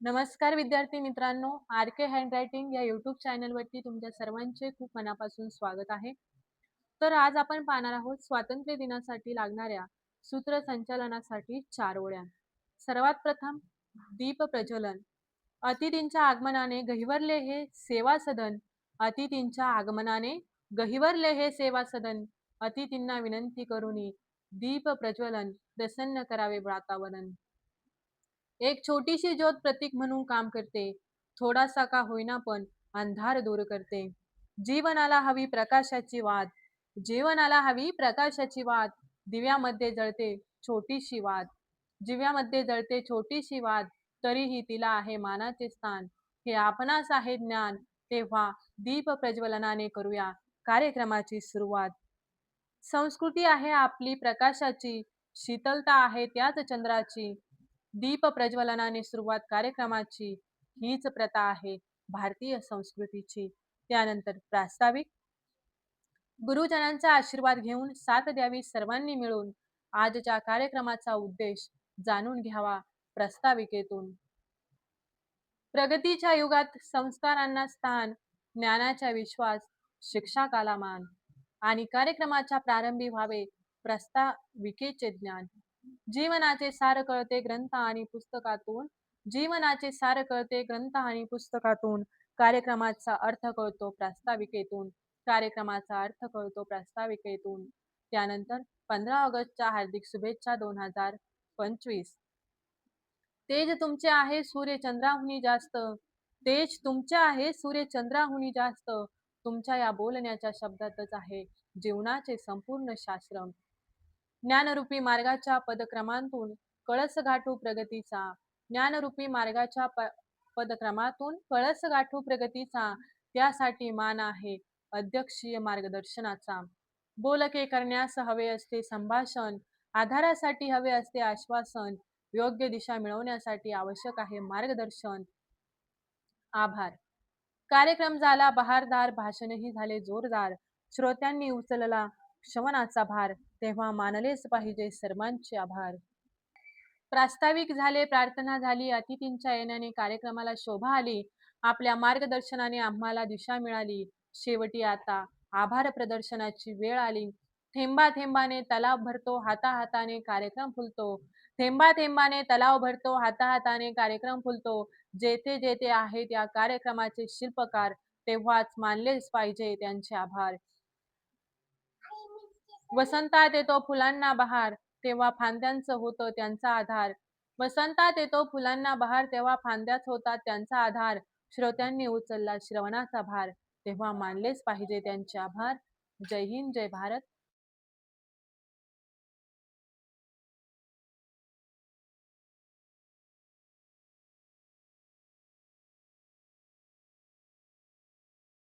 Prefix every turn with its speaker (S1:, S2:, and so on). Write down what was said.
S1: नमस्कार विद्यार्थी मित्रांनो आर के हँडरायटिंग या युट्यूब चॅनलवरती तुमच्या सर्वांचे खूप मनापासून स्वागत आहे. तर आज आपण पाहणार आहोत स्वातंत्र्य दिनासाठी लागणाऱ्या सूत्रसंचालनासाठी चार ओळ्या. सर्वात प्रथम दीप प्रज्वलन. अतिथींच्या आगमनाने गहिवरले हे सेवा सदन. अतिथींच्या आगमनाने गहिवरले हे सेवा सदन. अतिथींना विनंती करून दीप प्रज्वलन प्रसन्न करावे वातावरण. एक छोटीशी ज्योत प्रतीक म्हणून काम करते. थोडासा का होईना पण अंधार दूर करते. जीवनाला हवी प्रकाशाची वाद जीवनाला हवी प्रकाशाची वाद दिव्यामध्ये जळते छोटीशी वाद दिव्यामध्ये जळते छोटीशी वाद तरीही तिला आहे मानाचे स्थान. हे आपणास आहे ज्ञान. तेव्हा दीप प्रज्वलनाने करूया कार्यक्रमाची सुरुवात. संस्कृती आहे आपली प्रकाशाची. शीतलता आहे त्याच चंद्राची. दीप प्रज्वलनाने सुरुवात कार्यक्रमाची हीच प्रथा आहे भारतीय संस्कृतीची. त्यानंतर प्रास्ताविक. गुरुजनांचा आशीर्वाद घेऊन साथ द्यावी सर्वांनी मिळून आजच्या कार्यक्रमाचा उद्देश जाणून घ्यावा प्रस्ताविकेतून. प्रगतीच्या युगात संस्कारांना स्थान ज्ञानाचा विश्वास शिक्षा कालामान आणि कार्यक्रमाच्या प्रारंभी व्हावे प्रस्ताविकेचे ज्ञान. जीवनाचे सार कळते ग्रंथ आणि पुस्तकातून. जीवनाचे सार कळते ग्रंथ आणि पुस्तकातून. कार्यक्रमाचा अर्थ कळतो प्रास्ताविकेतून. कार्यक्रमाचा अर्थ कळतो प्रास्ताविकेतून. त्यानंतर पंधरा ऑगस्टच्या हार्दिक शुभेच्छा दोन हजार पंचवीस. तेज तुमचे आहे सूर्य चंद्राहुनी जास्त. तेज तुमचे आहे सूर्य चंद्राहुनी जास्त. तुमच्या या बोलण्याच्या शब्दातच आहे जीवनाचे संपूर्ण शास्त्र. ज्ञानरूपी मार्गाच्या पदक्रमांतून कळस गाठू प्रगतीचा. ज्ञानरूपी मार्गाच्या प पदक्रमातून कळस गाठू प्रगतीचा. त्यासाठी मान आहे अध्यक्षीय मार्गदर्शनाचा. बोलके करण्यास हवे असते संभाषण. आधारासाठी हवे असते आश्वासन. योग्य दिशा मिळवण्यासाठी आवश्यक आहे मार्गदर्शन. आभार. कार्यक्रम झाला बहारदार भाषणही झाले जोरदार. श्रोत्यांनी उचलला क्षमनाचा भार तेव्हा मानलेच पाहिजे सर्वांचे आभार. प्रास्ताविक झाले प्रार्थना झाली अतिथींच्या येण्याने कार्यक्रमाला शोभा आली आपल्या मार्गदर्शनाने आम्हाला दिशा मिळाली. शेवटी आता आभार प्रदर्शनाची वेळ आली. थेंबा थेंबाने तलाव भरतो हाता हाताने कार्यक्रम फुलतो. थेंबा थेंबाने तलाव भरतो हाता हाताने कार्यक्रम फुलतो. जेथे जेथे आहेत या कार्यक्रमाचे शिल्पकार तेव्हाच मानलेच पाहिजे त्यांचे आभार. वसंतात येतो फुलांना बहार तेव्हा फांद्यांचं होतं त्यांचा आधार. वसंतात येतो फुलांना बहार तेव्हा फांद्याच होतात त्यांचा आधार. श्रोत्यांनी उचलला श्रवणाचा भार तेव्हा मानलेच पाहिजे त्यांचे आभार. जय हिंद जय भारत.